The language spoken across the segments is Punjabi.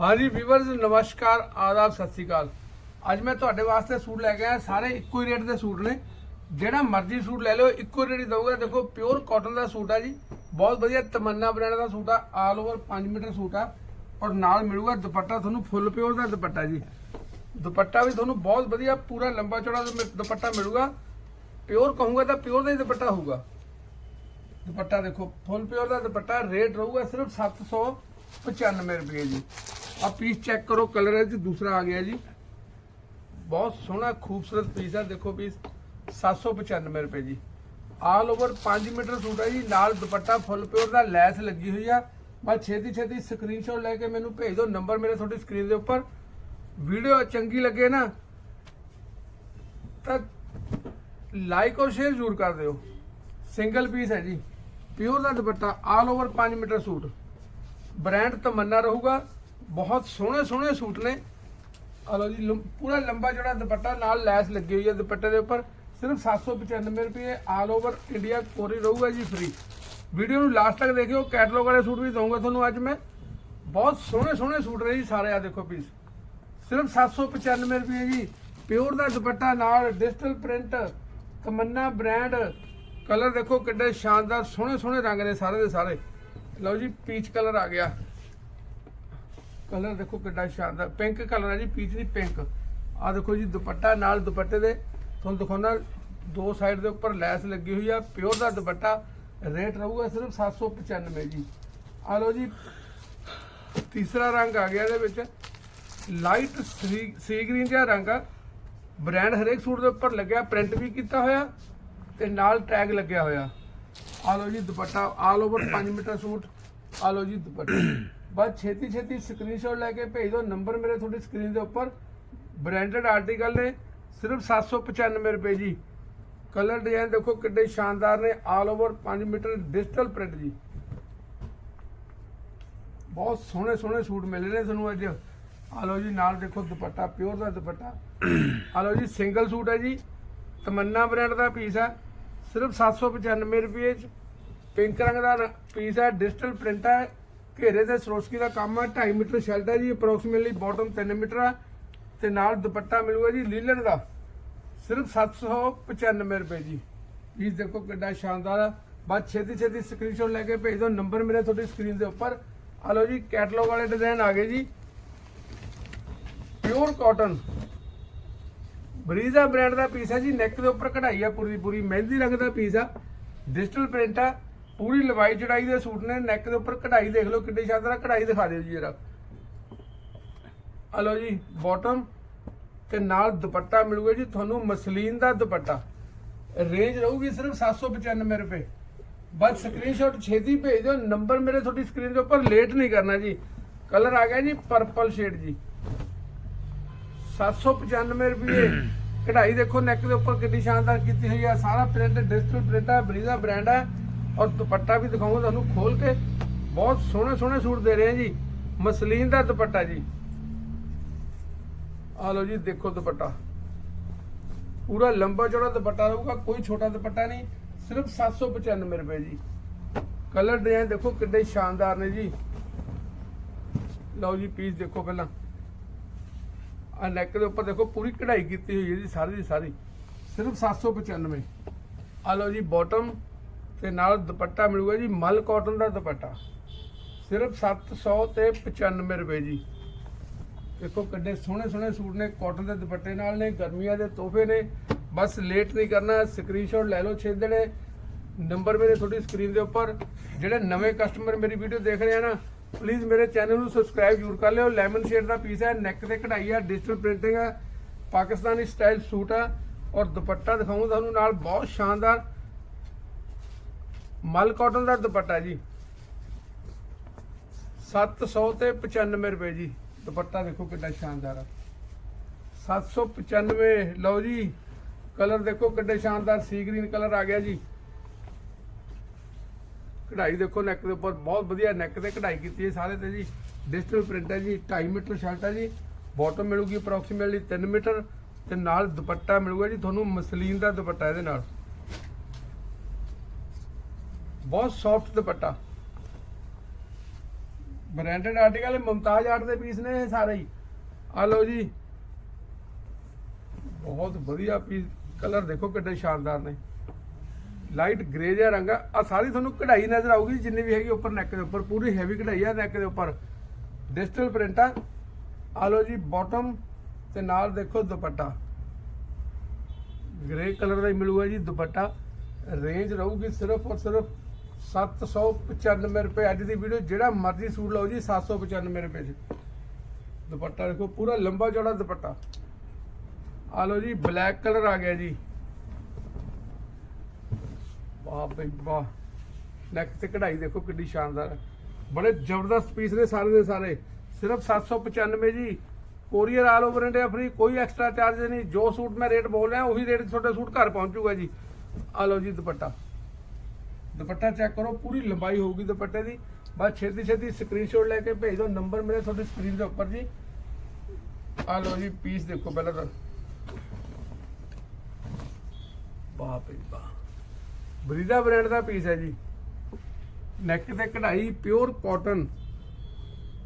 ਹਾਂਜੀ ਵੀਵਰਸ ਨਮਸਕਾਰ, ਆਦਾਬ, ਸਤਿ ਸ੍ਰੀ ਅਕਾਲ। ਅੱਜ ਮੈਂ ਤੁਹਾਡੇ ਵਾਸਤੇ ਸੂਟ ਲੈ ਕੇ ਆਇਆ, ਸਾਰੇ ਇੱਕੋ ਹੀ ਰੇਟ ਦੇ ਸੂਟ ਨੇ। ਜਿਹੜਾ ਮਰਜ਼ੀ ਸੂਟ ਲੈ ਲਿਓ, ਇੱਕੋ ਰੇਟ ਹੀ ਦਊਗਾ। ਦੇਖੋ ਪਿਓਰ ਕਾਟਨ ਦਾ ਸੂਟ ਆ ਜੀ। ਬਹੁਤ ਵਧੀਆ ਤਮੰਨਾ ਬ੍ਰਾਂਡ ਦਾ ਸੂਟ ਆ ਆਲ ਓਵਰ 5 ਮੀਟਰ ਸੂਟ ਆ। ਔਰ ਨਾਲ ਮਿਲੂਗਾ ਦੁਪੱਟਾ, ਤੁਹਾਨੂੰ ਫੁੱਲ ਪਿਓਰ ਦਾ ਦੁਪੱਟਾ ਜੀ। ਦੁਪੱਟਾ ਵੀ ਤੁਹਾਨੂੰ ਬਹੁਤ ਵਧੀਆ, ਪੂਰਾ ਲੰਬਾ ਚੌੜਾ ਦੁ- ਦੁਪੱਟਾ ਮਿਲੂਗਾ। ਪਿਓਰ ਕਹੂੰਗਾ ਤਾਂ ਪਿਓਰ ਦਾ ਹੀ ਦੁਪੱਟਾ ਹੋਊਗਾ। ਦੁਪੱਟਾ ਦੇਖੋ ਫੁੱਲ ਪਿਓਰ ਦਾ ਦੁਪੱਟਾ ਰੇਟ ਰਹੂਗਾ ਸਿਰਫ 795 ਰੁਪਏ ਜੀ। ਆ ਪੀਸ ਚੈੱਕ ਕਰੋ ਕਲਰ ਹੈ ਜੀ ਦੂਸਰਾ ਆ ਗਿਆ ਜੀ। ਬਹੁਤ ਸੋਹਣਾ, ਖੂਬਸੂਰਤ ਪੀਸ ਹੈ ਦੇਖੋ ਪੀਸ 795 ਰੁਪਏ ਜੀ। ਆਲ ਓਵਰ 5 ਮੀਟਰ ਸੂਟ ਹੈ ਜੀ। ਨਾਲ ਦੁਪੱਟਾ ਫੁੱਲ ਪਿਓਰ ਦਾ ਲੈਸ ਲੱਗੀ ਹੋਈ ਆ। ਬਸ ਛੇਤੀ ਛੇਤੀ ਸਕਰੀਨਸ਼ਾਟ ਲੈ ਕੇ ਮੈਨੂੰ ਭੇਜ ਦਿਓ। ਨੰਬਰ ਮੇਰੇ ਤੁਹਾਡੀ ਸਕਰੀਨ ਦੇ ਉੱਪਰ। ਵੀਡੀਓ ਚੰਗੀ ਲੱਗੇ ਨਾ, ਤਾਂ ਲਾਈਕ ਔਰ ਸ਼ੇਅਰ ਜ਼ਰੂਰ ਕਰ ਦਿਓ। ਸਿੰਗਲ ਪੀਸ ਹੈ ਜੀ। ਪਿਓਰ ਦਾ ਦੁਪੱਟਾ all over 5 metre suit. Brand Tamanna ਰਹੂਗਾ। ਬਹੁਤ ਸੋਹਣੇ ਸੋਹਣੇ ਸੂਟ ਨੇ। ਆ ਲਓ ਜੀ, ਲੰ, ਪੂਰਾ ਲੰਬਾ ਜਿਹੜਾ ਦੁਪੱਟਾ ਨਾਲ ਲੈਸ ਲੱਗੀ ਹੋਈ ਹੈ ਦੁਪੱਟੇ ਦੇ ਉੱਪਰ। ਸਿਰਫ 795 ਰੁਪਏ ਆਲ ਓਵਰ ਇੰਡੀਆ ਕੋਰੀ ਰਹੂਗਾ ਜੀ ਫ੍ਰੀ ਵੀਡੀਓ ਨੂੰ ਲਾਸਟ ਤੱਕ ਦੇਖਿਓ ਕੈਟਲੌਗ ਵਾਲੇ ਸੂਟ ਵੀ ਦਊਂਗਾ ਤੁਹਾਨੂੰ ਅੱਜ ਮੈਂ। ਬਹੁਤ ਸੋਹਣੇ ਸੋਹਣੇ ਸੂਟ ਨੇ ਜੀ ਸਾਰੇ ਆ ਦੇਖੋ ਪੀਸ ਸਿਰਫ 795 ਰੁਪਏ ਜੀ। ਪਿਓਰ ਦਾ ਦੁਪੱਟਾ ਨਾਲ digital print Tamanna brand colour ਦੇਖੋ ਕਿੱਡੇ ਸ਼ਾਨਦਾਰ, ਸੋਹਣੇ ਸੋਹਣੇ ਰੰਗ ਨੇ ਸਾਰੇ ਦੇ ਸਾਰੇ। ਲਓ ਜੀ ਪੀਚ ਕਲਰ ਆ ਗਿਆ। ਕਲਰ ਦੇਖੋ ਕਿੱਡਾ ਸ਼ਾਨਦਾਰ, ਪਿੰਕ ਕਲਰ ਹੈ ਜੀ, ਪੀਚ ਨਹੀਂ, ਪਿੰਕ। ਆ ਦੇਖੋ ਜੀ, ਦੁਪੱਟਾ, ਨਾਲ ਦੁਪੱਟੇ ਦੇ। ਤੁਹਾਨੂੰ ਦਿਖਾਉਣਾ, ਦੋ ਸਾਈਡ ਦੇ ਉੱਪਰ ਲੈਸ ਲੱਗੀ ਹੋਈ ਆ ਪਿਓਰ ਦਾ ਦੁਪੱਟਾ। ਰੇਟ ਰਹੂਗਾ ਸਿਰਫ 795 ਜੀ। ਆ ਲਓ ਜੀ, ਤੀਸਰਾ ਰੰਗ ਆ ਗਿਆ ਇਹਦੇ ਵਿੱਚ। ਲਾਈਟ ਸੀ ਗ੍ਰੀਨ ਜਿਹਾ ਰੰਗ ਆ। ਬ੍ਰਾਂਡ ਹਰੇਕ ਸੂਟ ਦੇ ਉੱਪਰ ਲੱਗਿਆ ਪ੍ਰਿੰਟ ਵੀ ਕੀਤਾ ਹੋਇਆ ਤੇ ਨਾਲ ਟੈਗ ਲੱਗਿਆ ਹੋਇਆ। ਆ ਲਓ ਜੀ, ਦੁਪੱਟਾ ਆਲ ਓਵਰ 5 ਮੀਟਰ ਸੂਟ। ਆ ਲਓ ਜੀ ਦੁਪੱਟਾ। ਬਸ ਛੇਤੀ ਛੇਤੀ ਸਕਰੀਨਸ਼ਾਟ ਲੈ ਕੇ ਭੇਜ ਦਿਓ। ਨੰਬਰ ਮੇਰੇ ਤੁਹਾਡੀ ਸਕਰੀਨ ਦੇ ਉੱਪਰ। ਬ੍ਰਾਂਡਡ ਆਰਟੀਕਲ ਨੇ, ਸਿਰਫ 795 ਰੁਪਏ ਜੀ। ਕਲਰ ਡਿਜ਼ਾਈਨ ਦੇਖੋ ਕਿੱਡੇ ਸ਼ਾਨਦਾਰ ਨੇ all over 5 metre digital print ਜੀ। ਬਹੁਤ ਸੋਹਣੇ ਸੋਹਣੇ ਸੂਟ ਮਿਲ ਰਹੇ ਨੇ ਤੁਹਾਨੂੰ ਅੱਜ। ਆ ਲਓ ਜੀ, ਨਾਲ ਦੇਖੋ ਦੁਪੱਟਾ ਪਿਓਰ ਦਾ ਦੁਪੱਟਾ। ਆ ਲਓ ਜੀ ਸਿੰਗਲ ਸੂਟ ਹੈ ਜੀ। ਤਮੰਨਾ ਬ੍ਰਾਂਡ ਦਾ ਪੀਸ ਹੈ। ਸਿਰਫ 795 ਰੁਪਏ ਚ ਪਿੰਕ ਰੰਗ ਦਾ ਪੀਸ ਹੈ ਡਿਜੀਟਲ ਪ੍ਰਿੰਟ ਹੈ। ਘੇਰੇ ਤੇ ਸਰੋਸਕੀ ਦਾ ਕੰਮ ਹੈ 2.5 ਮੀਟਰ ਸ਼ਰਟ ਹੈ ਜੀ ਅਪਰੋਕਸੀਮੇਟਲੀ ਬਾਟਮ 3 ਮੀਟਰ ਹੈ। ਤੇ ਨਾਲ ਦੁਪੱਟਾ ਮਿਲੂਗਾ ਜੀ ਲੀਲਨ ਦਾ। ਸਿਰਫ 795 ਰੁਪਏ ਜੀ। ਪੀਸ ਦੇਖੋ ਕਿੱਡਾ ਸ਼ਾਨਦਾਰ ਹੈ। ਬਸ ਛੇਤੀ ਛੇਤੀ ਸਕਰੀਨਸ਼ਾਟ ਲੈ ਕੇ ਭੇਜ ਦਿਓ ਨੰਬਰ ਮੇਰੇ ਤੁਹਾਡੀ ਸਕਰੀਨ ਦੇ ਉੱਪਰ। ਆ ਲਓ ਜੀ ਕੈਟਲੌਗ ਵਾਲੇ ਡਿਜ਼ਾਈਨ ਆ ਗਏ ਜੀ। ਪਿਓਰ ਕਾਟਨ ਬਰੀਜ਼ਾ ਬ੍ਰਾਂਡ ਦਾ ਪੀਸ ਹੈ ਜੀ ਨੈਕ ਦੇ ਉੱਪਰ ਕਢਾਈ ਆ ਪੂਰੀ ਪੂਰੀ, ਮਹਿੰਦੀ ਰੰਗ ਦਾ ਪੀਸ ਆ ਡਿਜੀਟਲ ਪ੍ਰਿੰਟ ਆ ਪੂਰੀ ਲਵਾਈ ਚੜਾਈ ਦੇ ਸੂਟ ਨੇ ਨੈਕ ਦੇ ਉੱਪਰ ਕਢਾਈ ਦੇਖ ਲਓ ਕਿੱਡੀ ਸ਼ਾਨਦਾਰ ਕਢਾਈ ਦਿਖਾ ਦਿਓ ਜੀ ਜਰਾ। ਆ ਲਓ ਜੀ ਬਾਟਮ ਤੇ ਨਾਲ ਦੁਪੱਟਾ ਮਿਲੂਗਾ ਜੀ, ਤੁਹਾਨੂੰ ਮਸਲੀਨ ਦਾ ਦੁਪੱਟਾ। ਰੇਂਜ ਰਹੂਗੀ ਸਿਰਫ 795 ਰੁਪਏ। ਬਸ ਸਕਰੀਨਸ਼ਾਟ ਛੇਤੀ ਭੇਜ ਦਿਓ ਨੰਬਰ ਮੇਰੇ ਤੁਹਾਡੀ ਸਕਰੀਨ ਦੇ ਉੱਪਰ ਲੇਟ ਨਹੀਂ ਕਰਨਾ ਜੀ। ਕਲਰ ਆ ਗਿਆ ਜੀ ਪਰਪਲ ਸ਼ੇਡ ਜੀ। 795 ਰੁਪਏ ਕਢਾਈ ਦੇਖੋ ਨੈਕ ਦੇ ਉੱਪਰ ਕਿੰਨੀ ਸ਼ਾਨਦਾਰ ਕੀਤੀ ਹੋਈ ਆ, ਸਾਰਾ ਪ੍ਰਿੰਟ ਡਿਜੀਟਲ ਪ੍ਰਿੰਟ ਆ, ਬਰੀਜ਼ਾ ਬ੍ਰਾਂਡ ਆ। ਔਰ ਦੁਪੱਟਾ ਵੀ ਦਿਖਾਉਂਗਾ ਤੁਹਾਨੂੰ ਖੋਲ ਕੇ। ਬਹੁਤ ਸੋਹਣੇ ਸੋਹਣੇ ਸੂਟ ਦੇ ਰਹੇ ਆ ਜੀ। ਮਸਲੀਨ ਦਾ ਦੁਪੱਟਾ ਜੀ। ਆ ਲਓ ਜੀ, ਦੇਖੋ ਦੁਪੱਟਾ। ਪੂਰਾ ਲੰਬਾ ਚੌੜਾ ਦੁਪੱਟਾ ਰਹੂਗਾ, ਕੋਈ ਛੋਟਾ ਦੁਪੱਟਾ ਨਹੀਂ। ਸਿਰਫ 795 ਰੁਪਏ ਜੀ। ਕਲਰ ਡਿਜ਼ਾਈਨ ਦੇਖੋ ਕਿੰਨੇ ਸ਼ਾਨਦਾਰ ਨੇ ਜੀ। ਲਓ ਜੀ, ਪੀਸ ਦੇਖੋ ਪਹਿਲਾਂ। ਆ ਨੈਕ ਦੇ ਉੱਪਰ ਦੇਖੋ, ਪੂਰੀ ਕਢਾਈ ਕੀਤੀ ਹੋਈ ਹੈ ਜੀ, ਸਾਰੀ ਦੀ ਸਾਰੀ। ਸਿਰਫ 795 ਆ ਲਓ ਜੀ ਬਾਟਮ ਤੇ ਨਾਲ ਦੁਪੱਟਾ ਮਿਲੂਗਾ ਜੀ, ਮਲ ਕਾਟਨ ਦਾ ਦੁਪੱਟਾ। ਸਿਰਫ 700 ਤੇ 95 ਰੁਪਏ ਜੀ। ਦੇਖੋ ਕਿੰਨੇ ਸੋਹਣੇ ਸੋਹਣੇ ਸੂਟ ਨੇ ਕਾਟਨ ਦੇ ਦੁਪੱਟੇ ਨਾਲ ਨੇ, ਗਰਮੀਆਂ ਦੇ ਤੋਹਫੇ ਨੇ। ਬਸ ਲੇਟ ਨਹੀਂ ਕਰਨਾ ਸਕਰੀਨਸ਼ਾਟ ਲੈ ਲਓ, ਛੇ ਜਿਹੜੇ ਨੰਬਰ ਮੇਰੇ ਤੁਹਾਡੀ ਸਕਰੀਨ ਦੇ ਉੱਪਰ। ਜਿਹੜੇ ਨਵੇਂ ਕਸਟਮਰ ਮੇਰੀ ਵੀਡੀਓ ਦੇਖ ਰਹੇ ਆ ਨਾ ਪਲੀਜ਼ ਮੇਰੇ ਚੈਨਲ ਨੂੰ ਸਬਸਕ੍ਰਾਈਬ ਜ਼ਰੂਰ ਕਰ ਲਿਓ। ਲੈਮਨ ਸ਼ੇਡ ਦਾ ਪੀਸ ਹੈ ਨੈਕ ਤੇ ਕਢਾਈ ਹੈ ਡਿਜੀਟਲ ਪ੍ਰਿੰਟਿੰਗ ਹੈ ਪਾਕਿਸਤਾਨੀ ਸਟਾਈਲ ਸੂਟ ਹੈ ਔਰ ਦੁਪੱਟਾ ਦਿਖਾਉਂ ਤੁਹਾਨੂੰ ਨਾਲ, ਬਹੁਤ ਸ਼ਾਨਦਾਰ। ਮਲ ਕਾਟਨ ਦਾ ਦੁਪੱਟਾ ਜੀ। 700 ਤੇ 95 ਰੁਪਏ ਜੀ। ਦੁਪੱਟਾ ਦੇਖੋ ਕਿੰਨਾ ਸ਼ਾਨਦਾਰ ਆ। 795 ਲਓ ਜੀ, ਕਲਰ ਦੇਖੋ ਕਿੰਨੇ ਸ਼ਾਨਦਾਰ ਸੀ ਗ੍ਰੀਨ ਕਲਰ ਆ ਗਿਆ ਜੀ। ਕਢਾਈ ਦੇਖੋ ਨੈਕ ਦੇ ਉੱਪਰ, ਬਹੁਤ ਵਧੀਆ ਨੈਕ ਤੇ ਕਢਾਈ ਕੀਤੀ ਹੈ ਸਾਰੇ ਤੇ ਜੀ। ਡਿਜੀਟਲ ਪ੍ਰਿੰਟ ਹੈ ਜੀ 2.5 ਮੀਟਰ ਸ਼ਰਟ ਹੈ ਜੀ। ਬਾਟਮ ਮਿਲੂਗੀ ਅਪਰੋਕਸੀਮੇਟਲੀ 3 ਮੀਟਰ ਤੇ ਨਾਲ ਦੁਪੱਟਾ ਮਿਲੂਗਾ ਜੀ। ਤੁਹਾਨੂੰ ਮਸਲੀਨ ਦਾ ਦੁਪੱਟਾ ਇਹਦੇ ਨਾਲ। ਬਹੁਤ ਸੌਫਟ ਦੁਪੱਟਾ। ਬ੍ਰਾਂਡਡ ਆਰਟੀਕਲ ਮਮਤਾਜ ਆਰਟ ਦੇ ਪੀਸ ਨੇ ਇਹ ਸਾਰੇ ਹੀ। ਆ ਲਓ ਜੀ। ਬਹੁਤ ਵਧੀਆ ਪੀਸ ਕਲਰ ਦੇਖੋ ਕਿੱਡੇ ਸ਼ਾਨਦਾਰ ਨੇ। ਲਾਈਟ ਗ੍ਰੇ ਜਿਹਾ ਰੰਗ ਆ। ਸਾਰੀ ਤੁਹਾਨੂੰ ਕਢਾਈ ਨਜ਼ਰ ਆਊਗੀ, ਜਿੰਨੀ ਵੀ ਹੈਗੀ ਉੱਪਰ ਨੈਕ ਦੇ ਉੱਪਰ। ਪੂਰੀ ਹੈਵੀ ਕਢਾਈ ਆ ਨੈਕ ਦੇ ਉੱਪਰ। ਡਿਜੀਟਲ ਪ੍ਰਿੰਟ ਆ। ਆ ਲਓ ਜੀ ਬਾਟਮ ਤੇ ਨਾਲ ਦੇਖੋ ਦੁਪੱਟਾ। ਗ੍ਰੇ ਕਲਰ ਦਾ ਹੀ ਮਿਲੂਗਾ ਜੀ ਦੁਪੱਟਾ। ਰੇਂਜ ਰਹੂਗੀ ਸਿਰਫ ਔਰ ਸਿਰਫ 795 ਰੁਪਏ ਅੱਜ ਦੀ ਵੀਡੀਓ ਜਿਹੜਾ ਮਰਜ਼ੀ ਸੂਟ ਲਓ ਜੀ 795 ਰੁਪਏ ਚ ਦੁਪੱਟਾ ਦੇਖੋ, ਪੂਰਾ ਲੰਬਾ ਚੌੜਾ ਦੁਪੱਟਾ। ਆ ਲਓ ਜੀ ਬਲੈਕ ਕਲਰ ਆ ਗਿਆ ਜੀ। ਵਾਹ ਬਈ ਵਾਹ। ਨੈਕ ਤੇ ਕਢਾਈ ਦੇਖੋ ਕਿੰਨੀ ਸ਼ਾਨਦਾਰ। ਹੈ ਬੜੇ ਜ਼ਬਰਦਸਤ ਪੀਸ ਨੇ ਸਾਰੇ ਦੇ ਸਾਰੇ। ਸਿਰਫ 795 ਜੀ। Courier all over India free ਕੋਈ ਐਕਸਟਰਾ ਚਾਰਜ ਨਹੀਂ। ਜੋ ਸੂਟ ਮੈਂ ਰੇਟ ਬੋਲ ਰਿਹਾ, ਉਹੀ ਰੇਟ ਤੁਹਾਡੇ ਸੂਟ ਘਰ ਪਹੁੰਚੂਗਾ ਜੀ। ਆ ਲਓ ਜੀ ਦੁਪੱਟਾ। ਦੁਪੱਟਾ ਚੈੱਕ ਕਰੋ, ਪੂਰੀ ਲੰਬਾਈ ਹੋਊਗੀ ਦੁਪੱਟੇ ਦੀ। ਬਸ ਛੇਤੀ ਛੇਤੀ ਸਕਰੀਨਸ਼ਾਟ ਲੈ ਕੇ ਭੇਜ ਦਿਓ ਨੰਬਰ ਮੇਰੇ ਤੁਹਾਡੀ ਸਕਰੀਨ ਦੇ ਉੱਪਰ ਜੀ। ਆ ਲਓ ਜੀ ਪੀਸ ਦੇਖੋ ਪਹਿਲਾਂ ਤਾਂ। ਵਾਹ ਬਈ ਵਾਹ ਬਰੀਦਾ ਬ੍ਰਾਂਡ ਦਾ ਪੀਸ ਹੈ ਜੀ। ਨੈਕ ਤੇ ਕਢਾਈ ਪਿਓਰ ਕਾਟਨ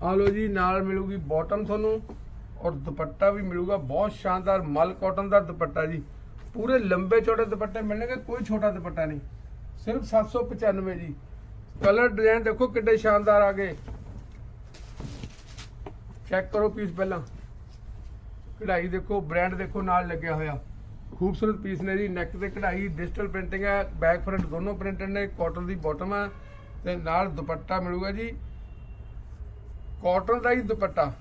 ਆ ਲਓ ਜੀ, ਨਾਲ ਮਿਲੂਗੀ ਬਾਟਮ ਤੁਹਾਨੂੰ, ਔਰ ਦੁਪੱਟਾ ਵੀ ਮਿਲੂਗਾ। ਬਹੁਤ ਸ਼ਾਨਦਾਰ ਮਲ ਕਾਟਨ ਦਾ ਦੁਪੱਟਾ ਜੀ। ਪੂਰੇ ਲੰਬੇ ਚੌੜੇ ਦੁਪੱਟੇ ਮਿਲਣਗੇ, ਕੋਈ ਛੋਟਾ ਦੁਪੱਟਾ ਨਹੀਂ। ਸਿਰਫ 795 ਜੀ। ਕਲਰ ਡਿਜ਼ਾਈਨ ਦੇਖੋ ਕਿੱਡੇ ਸ਼ਾਨਦਾਰ ਆ ਗਏ। ਚੈੱਕ ਕਰੋ ਪੀਸ ਪਹਿਲਾਂ। ਕਢਾਈ ਦੇਖੋ ਬ੍ਰਾਂਡ ਦੇਖੋ, ਨਾਲ ਲੱਗਿਆ ਹੋਇਆ। ਖੂਬਸੂਰਤ ਪੀਸ ਨੇ ਜੀ ਨੈਕ ਤੇ ਕਢਾਈ ਡਿਜੀਟਲ ਪ੍ਰਿੰਟਿੰਗ ਹੈ ਬੈਕ ਫਰੰਟ ਦੋਨੋਂ ਪ੍ਰਿੰਟਡ ਨੇ ਕਾਟਨ ਦੀ ਬਾਟਮ ਹੈ, ਤੇ ਨਾਲ ਦੁਪੱਟਾ ਮਿਲੂਗਾ ਜੀ। ਕਾਟਨ ਦਾ ਹੀ ਦੁਪੱਟਾ।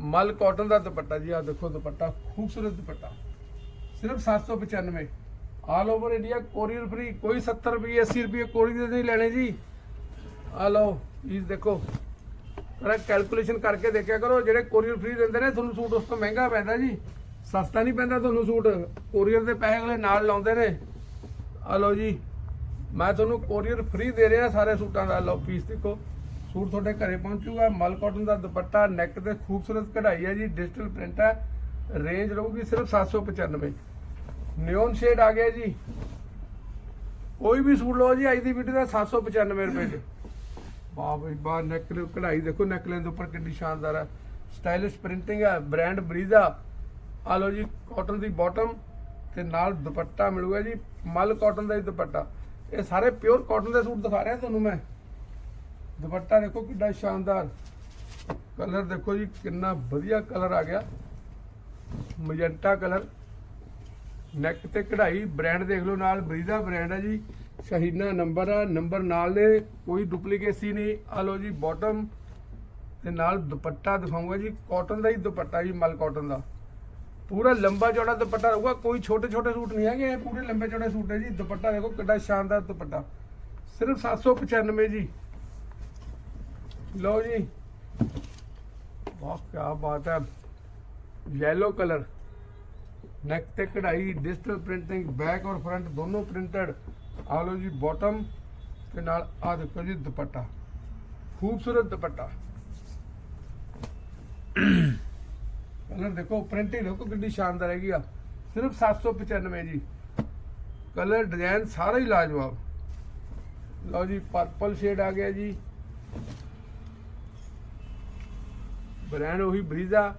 ਮਲ ਕਾਟਨ ਦਾ ਦੁਪੱਟਾ ਜੀ ਆ ਦੇਖੋ ਦੁਪੱਟਾ, ਖੂਬਸੂਰਤ ਦੁਪੱਟਾ। ਸਿਰਫ 795 all over India courier free ਕੋਈ 70 ਰੁਪਏ 80 ਰੁਪਏ ਕੋਰੀਅਰ ਦੇ ਨਹੀਂ ਲੈਣੇ ਜੀ ਆ ਲਓ ਪਲੀਜ਼ ਦੇਖੋ ਜਰਾ ਕੈਲਕੂਲੇਸ਼ਨ ਕਰਕੇ ਦੇਖਿਆ ਕਰੋ ਜਿਹੜੇ ਕੋਰੀਅਰ ਫ੍ਰੀ ਦਿੰਦੇ ਨੇ ਤੁਹਾਨੂੰ ਸੂਟ ਉਸ ਤੋਂ ਮਹਿੰਗਾ ਪੈਂਦਾ ਜੀ ਸਸਤਾ ਨਹੀਂ ਪੈਂਦਾ ਤੁਹਾਨੂੰ ਸੂਟ ਕੋਰੀਅਰ ਦੇ ਪੈਸੇ ਅਗਲੇ ਨਾਲ ਲਾਉਂਦੇ ਨੇ ਆ ਲਓ ਜੀ ਮੈਂ ਤੁਹਾਨੂੰ ਕੋਰੀਅਰ ਫ੍ਰੀ ਦੇ ਰਿਹਾ ਸਾਰੇ ਸੂਟਾਂ ਦਾ ਲਓ ਪੀਸ ਦੇਖੋ ਸੂਟ ਤੁਹਾਡੇ ਘਰੇ ਪਹੁੰਚੂਗਾ ਮਲ ਕਾਟਨ ਦਾ ਦੁਪੱਟਾ ਨੈਕ ਤੇ ਖੂਬਸੂਰਤ ਕਢਾਈ ਹੈ ਜੀ ਡਿਜੀਟਲ ਪ੍ਰਿੰਟ ਹੈ ਰੇਂਜ ਰਹੂਗੀ ਸਿਰਫ 795 ਨਿਓਨ ਸ਼ੇਡ ਆ ਗਿਆ ਜੀ। ਕੋਈ ਵੀ ਸੂਟ ਲਓ ਜੀ, ਅੱਜ ਦੀ ਵੀਡੀਓ ਦਾ 795 ਰੁਪਏ ਚ। ਵਾਹ ਬਈ ਵਾਹ ਨੈਕਲ, ਕਢਾਈ ਦੇਖੋ ਨੈਕਲਾਈਨ ਦੇ ਉੱਪਰ ਕਿੰਨੀ ਸ਼ਾਨਦਾਰ ਹੈ ਸਟਾਈਲਿਸ਼ ਪ੍ਰਿੰਟਿੰਗ ਹੈ ਬ੍ਰਾਂਡ ਬਰੀਜ਼ਾ ਆ। ਲਓ ਜੀ ਕਾਟਨ ਦੀ ਬਾਟਮ ਤੇ ਨਾਲ ਦੁਪੱਟਾ ਮਿਲੂਗਾ ਜੀ, ਮਲ ਕਾਟਨ ਦਾ ਹੀ ਦੁਪੱਟਾ। ਇਹ ਸਾਰੇ ਪਿਓਰ ਕਾਟਨ ਦੇ ਸੂਟ ਦਿਖਾ ਰਿਹਾ ਤੁਹਾਨੂੰ ਮੈਂ। ਦੁਪੱਟਾ ਦੇਖੋ ਕਿੰਨਾ ਸ਼ਾਨਦਾਰ। ਕਲਰ ਦੇਖੋ ਜੀ, ਕਿੰਨਾ ਵਧੀਆ ਕਲਰ ਆ ਗਿਆ। ਮਜੰਟਾ ਕਲਰ ਨੈਕ ਤੇ ਕਢਾਈ ਬ੍ਰਾਂਡ ਦੇਖ ਲਓ ਨਾਲ, ਬਰੀਜ਼ਾ ਬ੍ਰਾਂਡ ਹੈ ਜੀ। ਸ਼ਹੀਨਾ ਨੰਬਰ ਆ, ਨੰਬਰ ਨਾਲ ਨੇ ਕੋਈ ਡੁਪਲੀਕੇਸੀ ਨਹੀਂ। ਆ ਲਓ ਜੀ ਬਾਟਮ ਤੇ ਨਾਲ ਦੁਪੱਟਾ ਦਿਖਾਉਂਗਾ ਜੀ। ਕਾਟਨ ਦਾ ਹੀ ਦੁਪੱਟਾ ਜੀ, ਮਲ ਕਾਟਨ ਦਾ। ਪੂਰਾ ਲੰਬਾ ਚੌੜਾ ਦੁਪੱਟਾ ਰਹੂਗਾ, ਕੋਈ ਛੋਟੇ ਛੋਟੇ ਸੂਟ ਨਹੀਂ ਹੈਗੇ, ਇਹ ਪੂਰੇ ਲੰਬੇ ਚੌੜੇ ਸੂਟ ਹੈ ਜੀ। ਦੁਪੱਟਾ ਦੇਖੋ ਕਿੰਨਾ ਸ਼ਾਨਦਾਰ ਦੁਪੱਟਾ। ਸਿਰਫ 795 ਜੀ। ਲਓ ਜੀ। ਵਾਹ ਕੀ ਬਾਤ ਹੈ। ਯੈਲੋ ਕਲਰ ਨੈਕ ਤੇ ਕਢਾਈ ਡਿਜੀਟਲ ਪ੍ਰਿੰਟਿੰਗ ਬੈਕ ਔਰ ਫਰੰਟ ਦੋਨੋਂ ਪ੍ਰਿੰਟਡ ਆ ਲਓ ਜੀ ਬਾਟਮ ਤੇ ਨਾਲ ਆ ਦੇਖੋ ਜੀ ਦੁਪੱਟਾ। ਖੂਬਸੂਰਤ ਦੁਪੱਟਾ। ਕਲਰ ਦੇਖੋ ਪ੍ਰਿੰਟਿੰਗ ਦੇਖੋ ਕਿੰਨੀ ਸ਼ਾਨਦਾਰ ਹੈਗੀ ਆ। ਸਿਰਫ 795 ਜੀ। ਕਲਰ ਡਿਜ਼ਾਈਨ ਸਾਰਾ ਹੀ ਲਾਜਵਾਬ। ਲਓ ਜੀ ਪਰਪਲ ਸ਼ੇਡ ਆ ਗਿਆ ਜੀ। ਬ੍ਰਾਂਡ ਉਹੀ ਬਰੀਜ਼ਾ।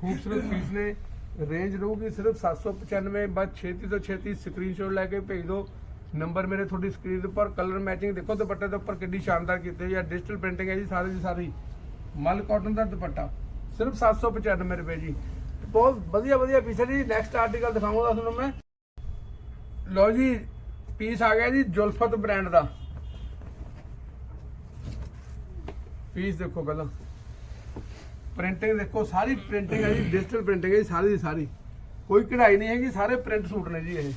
ਖੂਬਸੂਰਤ ਪੀਸ ਨੇ। ਰੇਂਜ ਰਹੂਗੀ ਸਿਰਫ 795 ਬਸ ਛੇਤੀ ਤੋਂ ਛੇਤੀ ਸਕਰੀਨਸ਼ਾਟ ਲੈ ਕੇ ਭੇਜ ਦਿਓ। ਨੰਬਰ ਮੇਰੇ ਤੁਹਾਡੀ ਸਕਰੀਨ ਦੇ ਉੱਪਰ ਕਲਰ ਮੈਚਿੰਗ ਦੇਖੋ, ਦੁਪੱਟੇ ਦੇ ਉੱਪਰ ਕਿੰਨੀ ਸ਼ਾਨਦਾਰ ਕੀਤੀ ਹੋਈ ਹੈ ਡਿਜੀਟਲ ਪ੍ਰਿੰਟਿੰਗ ਹੈ ਜੀ, ਸਾਰੀ ਦੀ ਸਾਰੀ। ਮਲ ਕਾਟਨ ਦਾ ਦੁਪੱਟਾ, ਸਿਰਫ 795 ਰੁਪਏ ਜੀ। ਬਹੁਤ ਵਧੀਆ ਵਧੀਆ ਪੀਸ ਹੈ ਜੀ। ਨੈਕਸਟ ਆਰਟੀਕਲ ਦਿਖਾਉਂਗਾ ਤੁਹਾਨੂੰ ਮੈਂ। ਲਓ ਜੀ ਪੀਸ ਆ ਗਿਆ ਜੀ, ਜੁਲਫਤ ਬ੍ਰਾਂਡ ਦਾ। ਪੀਸ ਦੇਖੋ ਪਹਿਲਾਂ। ਪ੍ਰਿੰਟਿੰਗ ਦੇਖੋ, ਸਾਰੀ ਪ੍ਰਿੰਟਿੰਗ ਹੈ ਜੀ ਡਿਜੀਟਲ ਪ੍ਰਿੰਟਿੰਗ ਹੈ ਜੀ, ਸਾਰੀ ਦੀ ਸਾਰੀ। ਕੋਈ ਕਢਾਈ ਨਹੀਂ ਹੈਗੀ, ਸਾਰੇ ਪ੍ਰਿੰਟ ਸੂਟ ਨੇ ਜੀ ਇਹ।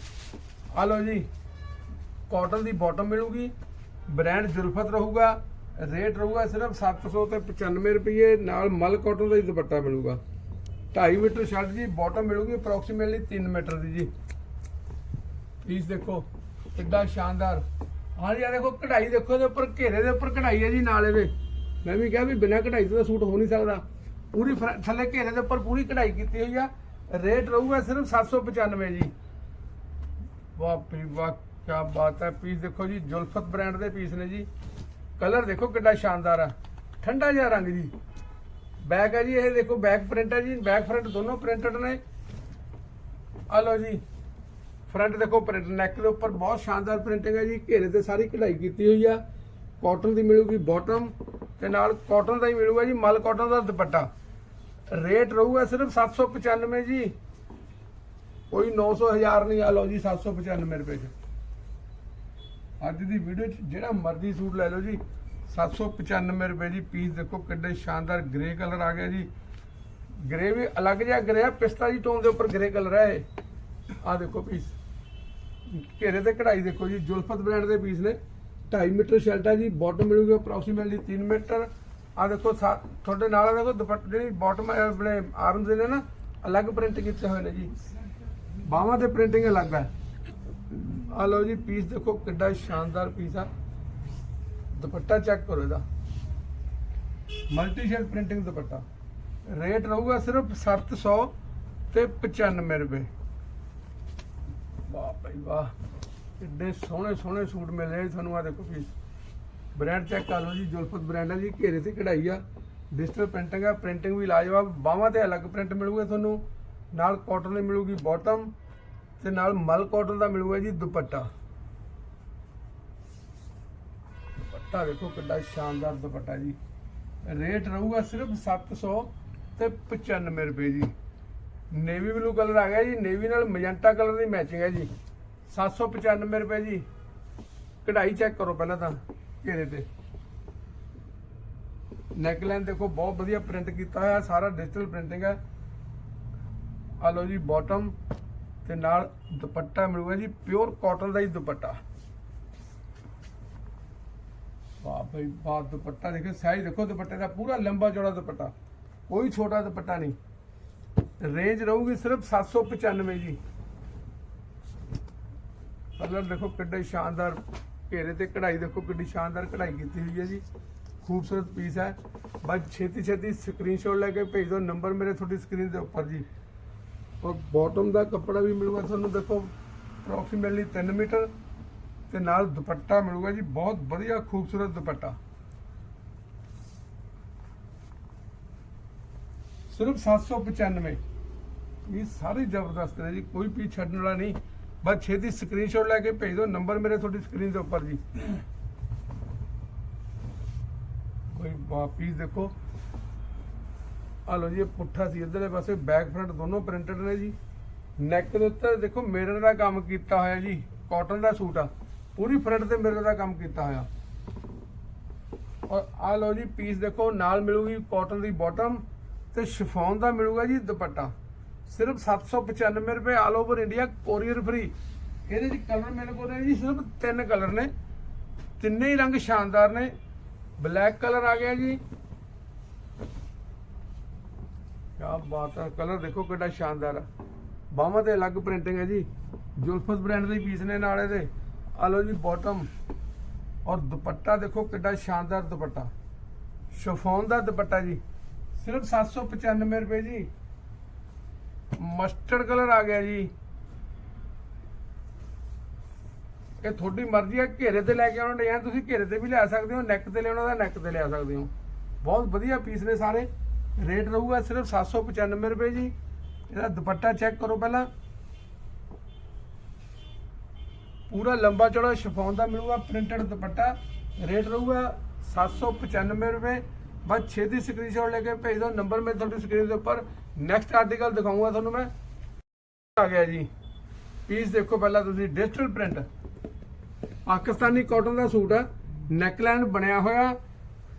ਆ ਲਓ ਜੀ ਕਾਟਨ ਦੀ ਬਾਟਮ ਮਿਲੂਗੀ ਬ੍ਰਾਂਡ ਜੁਲਫਤ ਰਹੂਗਾ ਰੇਟ ਰਹੂਗਾ ਸਿਰਫ 700 ਤੇ 95 ਰੁਪਏ ਨਾਲ ਮਲ ਕਾਟਨ ਦਾ ਹੀ ਦੁਪੱਟਾ ਮਿਲੂਗਾ। 2.5 ਮੀਟਰ ਸ਼ਰਟ ਜੀ ਬਾਟਮ ਮਿਲੂਗੀ ਅਪਰੋਕਸੀਮੇਟਲੀ 3 ਮੀਟਰ ਦੀ ਜੀ। ਪੀਸ ਦੇਖੋ, ਕਿੱਡਾ ਸ਼ਾਨਦਾਰ। ਹਾਂ ਜੀ ਆ ਦੇਖੋ, ਕਢਾਈ ਦੇਖੋ, ਇਹਦੇ ਉੱਪਰ ਘੇਰੇ ਦੇ ਉੱਪਰ ਕਢਾਈ ਹੈ ਜੀ, ਨਾਲ ਇਹਦੇ। ਮੈਂ ਵੀ ਕਿਹਾ ਵੀ ਬਿਨਾਂ ਕਢਾਈ ਤੋਂ ਤਾਂ ਸੂਟ ਹੋ ਨਹੀਂ ਸਕਦਾ। ਪੂਰੀ ਫਰ- ਥੱਲੇ ਘੇਰੇ ਦੇ ਉੱਪਰ ਪੂਰੀ ਕਢਾਈ ਕੀਤੀ ਹੋਈ ਆ। ਰੇਟ ਰਹੂਗਾ ਸਿਰਫ 795 ਜੀ। ਵਾਹ ਪੀ ਵਾਹ ਕੀ ਬਾਤ ਹੈ। ਪੀਸ ਦੇਖੋ ਜੀ, ਜੁਲਫਤ ਬ੍ਰਾਂਡ ਦੇ ਪੀਸ ਨੇ ਜੀ। ਕਲਰ ਦੇਖੋ ਕਿੰਨਾ ਸ਼ਾਨਦਾਰ ਆ। ਠੰਡਾ ਜਿਹਾ ਰੰਗ ਜੀ। ਬੈਕ ਹੈ ਜੀ, ਇਹ ਦੇਖੋ ਬੈਕ ਪ੍ਰਿੰਟ ਹੈ ਜੀ। ਬੈਕ ਫਰੰਟ ਦੋਨੋਂ ਪ੍ਰਿੰਟਡ ਨੇ। ਆ ਲਓ ਜੀ। ਫਰੰਟ ਦੇਖੋ ਪ੍ਰਿੰਟ, ਨੈਕ ਦੇ ਉੱਪਰ ਬਹੁਤ ਸ਼ਾਨਦਾਰ ਪ੍ਰਿੰਟਿੰਗ ਹੈ ਜੀ। ਘੇਰੇ ਤੇ ਸਾਰੀ ਕਢਾਈ ਕੀਤੀ ਹੋਈ ਆ। ਕਾਟਨ ਦੀ ਮਿਲੂਗੀ ਬਾਟਮ। ਤੇ ਨਾਲ ਕਾਟਨ ਦਾ ਹੀ ਮਿਲੂਗਾ ਜੀ, ਮਲ ਕਾਟਨ ਦਾ ਦੁਪੱਟਾ। ਰੇਟ ਰਹੂਗਾ ਸਿਰਫ 795 ਜੀ। ਕੋਈ 900 ਹਜ਼ਾਰ ਨਹੀਂ ਆ ਲਓ ਜੀ 795 ਰੁਪਏ ਚ। ਅੱਜ ਦੀ ਵੀਡੀਓ 'ਚ ਜਿਹੜਾ ਮਰਜ਼ੀ ਸੂਟ ਲੈ ਲਓ ਜੀ 795 ਰੁਪਏ ਜੀ ਪੀਸ ਦੇਖੋ ਕਿੱਡੇ ਸ਼ਾਨਦਾਰ ਗ੍ਰੇ ਕਲਰ ਆ ਗਿਆ ਜੀ। ਗ੍ਰੇ ਵੀ ਅਲੱਗ ਜਿਹਾ ਗ੍ਰੇ ਆ, ਪਿਸਤਾ ਜੀ ਟੋਨ ਦੇ ਉੱਪਰ ਗ੍ਰੇ ਕਲਰ ਹੈ ਇਹ। ਆ ਦੇਖੋ ਪੀਸ ਘੇਰੇ ਤੇ ਕਢਾਈ ਦੇਖੋ ਜੀ, ਜੁਲਫਤ ਬ੍ਰਾਂਡ ਦੇ ਪੀਸ ਨੇ। 2.5 ਮੀਟਰ ਸ਼ਰਟ ਹੈ ਜੀ ਬਾਟਮ ਮਿਲੂਗੀ ਅਪਰੋਕਸੀਮੇਟਲੀ 3 ਮੀਟਰ। ਆ ਦੇਖੋ ਤੁਹਾਡੇ ਨਾਲ ਦੇਖੋ, ਦੁਪੱਟੇ, ਜਿਹੜੀ ਬਾਟਮ ਆਪਣੇ ਆਰਮਸ ਨੇ ਨਾ, ਅਲੱਗ ਪ੍ਰਿੰਟ ਕੀਤੇ ਹੋਏ ਨੇ ਜੀ। ਬਾਹਾਂ ਤੇ ਪ੍ਰਿੰਟਿੰਗ ਅਲੱਗ ਹੈ ਆ ਲਓ ਜੀ ਪੀਸ ਦੇਖੋ, ਕਿੱਡਾ ਸ਼ਾਨਦਾਰ ਪੀਸ ਆ। ਦੁਪੱਟਾ ਚੈੱਕ ਕਰੋ ਇਹਦਾ। ਮਲਟੀ ਸ਼ੇਡ ਪ੍ਰਿੰਟਿੰਗ ਦੁਪੱਟਾ। ਰੇਟ ਰਹੂਗਾ ਸਿਰਫ 700 ਤੇ 95 ਰੁਪਏ। ਵਾਹ ਭਾਈ ਵਾਹ। ਕਿੱਡੇ ਸੋਹਣੇ ਸੋਹਣੇ ਸੂਟ ਮਿਲ ਮਿਲੇ ਤੁਹਾਨੂੰ ਆ ਦੇਖੋ ਪੀਸ ਬ੍ਰਾਂਡ ਚੈੱਕ ਕਰ ਲਓ ਜੀ ਜੁਲਫਤ ਬ੍ਰਾਂਡ ਹੈ ਜੀ, ਘੇਰੇ ਤੇ ਕਢਾਈ ਆ। ਡਿਜੀਟਲ ਪ੍ਰਿੰਟਿੰਗ ਆ ਪ੍ਰਿੰਟਿੰਗ ਵੀ ਲਾਜਵਾਬ, ਬਾਹਾਂ ਤੇ ਅਲੱਗ ਪ੍ਰਿੰਟ ਮਿਲੂਗਾ ਤੁਹਾਨੂੰ। ਨਾਲ ਕਾਟਨ ਦੀ ਮਿਲੂਗੀ ਬਾਟਮ ਤੇ ਨਾਲ ਮਲ ਕਾਟਨ ਦਾ ਮਿਲੂਗਾ ਜੀ ਦੁਪੱਟਾ। ਦੁਪੱਟਾ ਦੇਖੋ ਕਿੰਨਾ ਸ਼ਾਨਦਾਰ ਦੁਪੱਟਾ ਜੀ। ਰੇਟ ਰਹੂਗਾ ਸਿਰਫ 700 ਤੇ 95 ਰੁਪਏ ਜੀ। ਨੇਵੀ ਬਲੂ ਕਲਰ ਆ ਗਿਆ ਜੀ ਨੇਵੀ ਨਾਲ ਮੈਜੈਂਟਾ ਕਲਰ ਦੀ ਮੈਚਿੰਗ ਹੈ ਜੀ। 795 ਰੁਪਏ ਜੀ। ਕਢਾਈ ਚੈੱਕ ਕਰੋ ਪਹਿਲਾਂ ਤਾਂ, ਘੇਰੇ ਤੇ। ਨੈਕਲਾਈਨ ਦੇਖੋ, ਬਹੁਤ ਵਧੀਆ ਪ੍ਰਿੰਟ ਕੀਤਾ ਹੋਇਆ, ਸਾਰਾ ਡਿਜੀਟਲ ਪ੍ਰਿੰਟਿੰਗ ਹੈ। ਆ ਲਓ ਜੀ ਬਾਟਮ ਤੇ ਨਾਲ ਦੁਪੱਟਾ ਮਿਲੂਗਾ ਜੀ ਪਿਓਰ ਕਾਟਨ ਦਾ ਹੀ ਦੁਪੱਟਾ। ਵਾਹ ਭਾਈ ਵਾਹ ਦੁਪੱਟਾ ਦੇਖੋ ਸਾਈਜ਼ ਦੇਖੋ, ਦੁਪੱਟੇ ਦਾ ਪੂਰਾ ਲੰਬਾ ਚੌੜਾ ਦੁਪੱਟਾ। ਕੋਈ ਛੋਟਾ ਦੁਪੱਟਾ ਨਹੀਂ। ਰੇਂਜ ਰਹੂਗੀ ਸਿਰਫ 795 ਜੀ। ਕਲਰ ਦੇਖੋ ਕਿੱਡੇ ਸ਼ਾਨਦਾਰ ਘੇਰੇ ਤੇ ਕਢਾਈ, ਦੇਖੋ ਕਿੱਡੀ ਸ਼ਾਨਦਾਰ ਕਢਾਈ ਕੀਤੀ ਹੋਈ ਹੈ ਜੀ। ਖੂਬਸੂਰਤ ਪੀਸ ਹੈ। ਬਸ ਛੇਤੀ ਛੇਤੀ ਸਕਰੀਨਸ਼ਾਟ ਲੈ ਕੇ ਭੇਜ ਦਿਓ। ਨੰਬਰ ਮੇਰੇ ਤੁਹਾਡੀ ਸਕਰੀਨ ਦੇ ਉੱਪਰ ਜੀ। ਔਰ ਬਾਟਮ ਦਾ ਕੱਪੜਾ ਵੀ ਮਿਲੂਗਾ ਤੁਹਾਨੂੰ। ਦੇਖੋ ਅਪਰੋਕਸੀਮੇਟਲੀ 3 ਮੀਟਰ ਤੇ ਨਾਲ ਦੁਪੱਟਾ ਮਿਲੂਗਾ ਜੀ। ਬਹੁਤ ਵਧੀਆ ਖੂਬਸੂਰਤ ਦੁਪੱਟਾ। ਸਿਰਫ 795 ਇਹ ਸਾਰੇ ਜ਼ਬਰਦਸਤ ਨੇ ਜੀ। ਕੋਈ ਪੀਸ ਛੱਡਣ ਵਾਲਾ ਨਹੀਂ। ਬਸ ਛੇਤੀ ਸਕਰੀਨਸ਼ਾਟ ਲੈ ਕੇ ਭੇਜ ਦਿਓ ਨੰਬਰ ਮੇਰੇ ਤੁਹਾਡੀ ਸਕਰੀਨ ਦੇ ਉੱਪਰ ਜੀ। ਕੋਈ ਪੀਸ ਦੇਖੋ। ਆ ਲਓ ਜੀ, ਇਹ ਪੁੱਠਾ ਸੀ, ਇਧਰਲੇ ਪਾਸੇ ਬੈਕ ਫਰੰਟ ਦੋਨੋਂ ਪ੍ਰਿੰਟਡ ਨੇ ਜੀ। ਨੈਕ ਦੇ ਉੱਤੇ ਦੇਖੋ ਮਿਰਰ ਦਾ ਕੰਮ ਕੀਤਾ ਹੋਇਆ ਜੀ ਕਾਟਨ ਦਾ ਸੂਟ ਆ। ਪੂਰੀ ਫਰੰਟ ਤੇ ਮਿਰਰ ਦਾ ਕੰਮ ਕੀਤਾ ਹੋਇਆ। ਔਰ ਆ ਲਓ ਜੀ ਪੀਸ ਦੇਖੋ, ਨਾਲ ਮਿਲੂਗੀ ਕਾਟਨ ਦੀ ਬਾਟਮ ਤੇ ਸ਼ਿਫੋਨ ਦਾ ਮਿਲੂਗਾ ਜੀ ਦੁਪੱਟਾ। ਸਿਰਫ 795 ਰੁਪਏ all over India courier free ਇਹਦੇ ਚ ਕਲਰ ਮੇਰੇ ਕੋਲ ਨੇ ਜੀ, ਸਿਰਫ ਤਿੰਨ ਕਲਰ ਨੇ। ਤਿੰਨੇ ਹੀ ਰੰਗ ਸ਼ਾਨਦਾਰ ਨੇ। ਬਲੈਕ ਕਲਰ ਆ ਗਿਆ ਜੀ। ਕਿਆ ਬਾਤ ਹੈ ਕਲਰ ਦੇਖੋ ਕਿੰਨਾ ਸ਼ਾਨਦਾਰ ਹੈ ਬਾਹਾਂ ਤੇ ਅਲੱਗ ਪ੍ਰਿੰਟਿੰਗ ਹੈ ਜੀ। ਜੁਲਫਸ ਬ੍ਰਾਂਡ ਦੇ ਪੀਸ ਨੇ ਨਾਲ ਇਹਦੇ। ਆ ਲਓ ਜੀ ਬਾਟਮ ਔਰ ਦੁਪੱਟਾ ਦੇਖੋ ਕਿੰਨਾ ਸ਼ਾਨਦਾਰ ਦੁਪੱਟਾ। ਸ਼ਫੋਨ ਦਾ ਦੁਪੱਟਾ ਜੀ। ਸਿਰਫ 795 ਰੁਪਏ ਜੀ। ਮਸਟਰਡ ਕਲਰ ਆ ਗਿਆ ਜੀ। ਇਹ ਤੁਹਾਡੀ ਮਰਜ਼ੀ ਹੈ ਘੇਰੇ ਤੇ ਲੈ ਕੇ ਆਉਣਾ ਡਿਜ਼ਾਈਨ ਤੁਸੀਂ ਘੇਰੇ ਤੇ ਵੀ ਲੈ ਸਕਦੇ ਹੋ ਨੈਕ ਤੇ ਲੈਣਾ ਦਾ ਨੈਕ ਤੇ ਲੈ ਸਕਦੇ ਹੋ। ਬਹੁਤ ਵਧੀਆ ਪੀਸ ਨੇ ਸਾਰੇ। ਰੇਟ ਰਹੂਗਾ ਸਿਰਫ 795 ਰੁਪਏ ਜੀ। ਇਹਦਾ ਦੁਪੱਟਾ ਚੈੱਕ ਕਰੋ ਪਹਿਲਾਂ। ਪੂਰਾ ਲੰਬਾ ਚੌੜਾ ਸ਼ਿਫੋਨ ਦਾ ਮਿਲੂਗਾ ਪ੍ਰਿੰਟਡ ਦੁਪੱਟਾ। ਰੇਟ ਰਹੂਗਾ 795 ਰੁਪਏ। ਬਸ ਛੇਤੀ ਸਕਰੀਨਸ਼ਾਟ ਲੈ ਕੇ ਭੇਜ ਦਿਓ ਨੰਬਰ ਮੈਂ ਤੁਹਾਡੀ ਸਕਰੀਨ ਦੇ ਉੱਪਰ। ਨੈਕਸਟ ਆਰਟੀਕਲ ਦਿਖਾਉਂਗਾ ਤੁਹਾਨੂੰ ਮੈਂ। ਆ ਗਿਆ ਜੀ। ਪੀਸ ਦੇਖੋ ਪਹਿਲਾਂ ਤੁਸੀਂ ਡਿਜੀਟਲ ਪ੍ਰਿੰਟ ਪਾਕਿਸਤਾਨੀ ਕਾਟਨ ਦਾ ਸੂਟ ਹੈ। ਨੈਕਲਾਈਨ ਬਣਿਆ ਹੋਇਆ।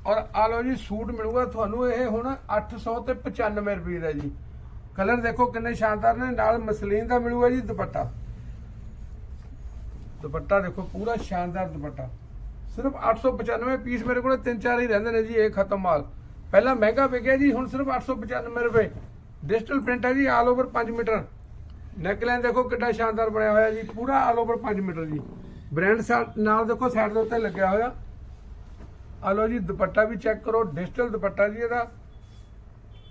ਔਰ ਆ ਲਓ ਜੀ, ਸੂਟ ਮਿਲੂਗਾ ਤੁਹਾਨੂੰ ਇਹ ਹੁਣ 800 ਤੇ 95 ਰੁਪਏ ਦਾ ਜੀ। ਕਲਰ ਦੇਖੋ ਕਿੰਨੇ ਸ਼ਾਨਦਾਰ ਨੇ। ਨਾਲ ਮਸਲੀਨ ਦਾ ਮਿਲੂਗਾ ਜੀ ਦੁਪੱਟਾ। ਦੁਪੱਟਾ ਦੇਖੋ, ਪੂਰਾ ਸ਼ਾਨਦਾਰ ਦੁਪੱਟਾ। ਸਿਰਫ 895 ਪੀਸ ਮੇਰੇ ਕੋਲ ਤਿੰਨ ਚਾਰ ਹੀ ਰਹਿੰਦੇ ਨੇ ਜੀ, ਇਹ ਖਤਮ ਮਾਲ। ਪਹਿਲਾਂ ਮਹਿੰਗਾ ਵਿਕਿਆ ਜੀ, ਹੁਣ ਸਿਰਫ 895 ਰੁਪਏ। ਡਿਜੀਟਲ ਪ੍ਰਿੰਟ ਹੈ ਜੀ ਆਲ ਓਵਰ 5 ਮੀਟਰ। ਨੈਕਲਾਈਨ ਦੇਖੋ ਕਿੰਨਾ ਸ਼ਾਨਦਾਰ ਬਣਿਆ ਹੋਇਆ ਜੀ, ਪੂਰਾ ਆਲ ਓਵਰ 5 ਮੀਟਰ ਜੀ। ਬ੍ਰਾਂਡ ਨਾਲ ਦੇਖੋ ਸਾਈਡ ਦੇ ਉੱਤੇ ਲੱਗਿਆ ਹੋਇਆ। ਆ ਲਓ ਜੀ, ਦੁਪੱਟਾ ਵੀ ਚੈੱਕ ਕਰੋ ਡਿਜੀਟਲ ਦੁਪੱਟਾ ਜੀ ਇਹਦਾ।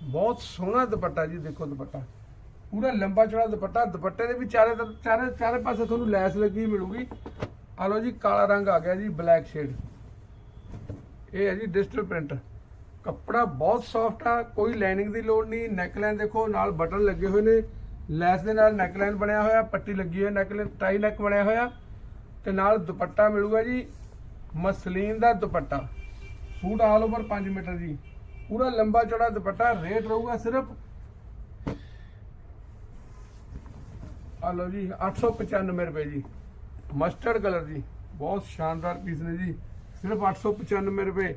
ਬਹੁਤ ਸੋਹਣਾ ਦੁਪੱਟਾ ਜੀ, ਦੇਖੋ ਦੁਪੱਟਾ। ਪੂਰਾ ਲੰਬਾ ਚੌੜਾ ਦੁਪੱਟਾ, ਦੁਪੱਟੇ ਦੇ ਵੀ ਚਾਰੇ ਚਾਰੇ ਚਾਰੇ ਪਾਸੇ ਤੁਹਾਨੂੰ ਲੈਸ ਲੱਗੀ ਮਿਲੂਗੀ। ਆ ਲਓ ਜੀ, ਕਾਲਾ ਰੰਗ ਆ ਗਿਆ ਜੀ ਬਲੈਕ ਸ਼ੇਡ ਇਹ ਹੈ ਜੀ ਡਿਜੀਟਲ ਪ੍ਰਿੰਟ ਕੱਪੜਾ ਬਹੁਤ ਸੌਫਟ ਆ, ਕੋਈ ਲਾਈਨਿੰਗ ਦੀ ਲੋੜ ਨਹੀਂ। ਨੈਕਲਾਈਨ ਦੇਖੋ, ਨਾਲ ਬਟਨ ਲੱਗੇ ਹੋਏ ਨੇ। ਲੈਸ ਦੇ ਨਾਲ ਨੈਕਲਾਈਨ ਬਣਿਆ ਹੋਇਆ, ਪੱਟੀ ਲੱਗੀ ਹੋਈ ਨੈਕਲਾਈਨ ਟਾਈ ਨੈਕ ਬਣਿਆ ਹੋਇਆ। ਤੇ ਨਾਲ ਦੁਪੱਟਾ ਮਿਲੂਗਾ ਜੀ, ਮਸਲੀਨ ਦਾ ਦੁਪੱਟਾ। ਸੂਟ ਆਲ ਓਵਰ 5 ਮੀਟਰ ਜੀ। ਪੂਰਾ ਲੰਬਾ ਚੌੜਾ ਦੁਪੱਟਾ ਰੇਟ ਰਹੂਗਾ ਸਿਰਫ ਆ ਲਓ ਜੀ 895 ਰੁਪਏ ਜੀ। ਮਸਟਰਡ ਕਲਰ ਜੀ, ਬਹੁਤ ਸ਼ਾਨਦਾਰ ਪੀਸ ਨੇ ਜੀ। ਸਿਰਫ 895 ਰੁਪਏ।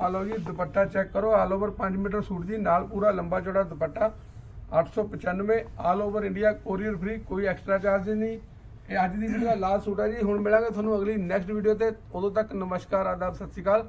ਆ ਲਓ ਜੀ, ਦੁਪੱਟਾ ਚੈੱਕ ਕਰੋ ਆਲ ਓਵਰ 5 ਮੀਟਰ ਸੂਟ ਜੀ, ਨਾਲ ਪੂਰਾ ਲੰਬਾ ਚੌੜਾ ਦੁਪੱਟਾ। 895 all over India courier free ਕੋਈ ਐਕਸਟਰਾ ਚਾਰਜ ਨਹੀਂ। ਇਹ ਅੱਜ ਦੀ ਵੀਡੀਓ ਦਾ ਲਾਸਟ ਸੂਟ ਹੈ ਜੀ। ਹੁਣ ਮਿਲਾਂਗੇ ਤੁਹਾਨੂੰ ਅਗਲੀ ਨੈਕਸਟ ਵੀਡੀਓ ਤੇ। ਉਦੋਂ ਤੱਕ ਨਮਸਕਾਰ, ਆਦਾਬ, ਸਤਿ ਸ਼੍ਰੀ ਅਕਾਲ।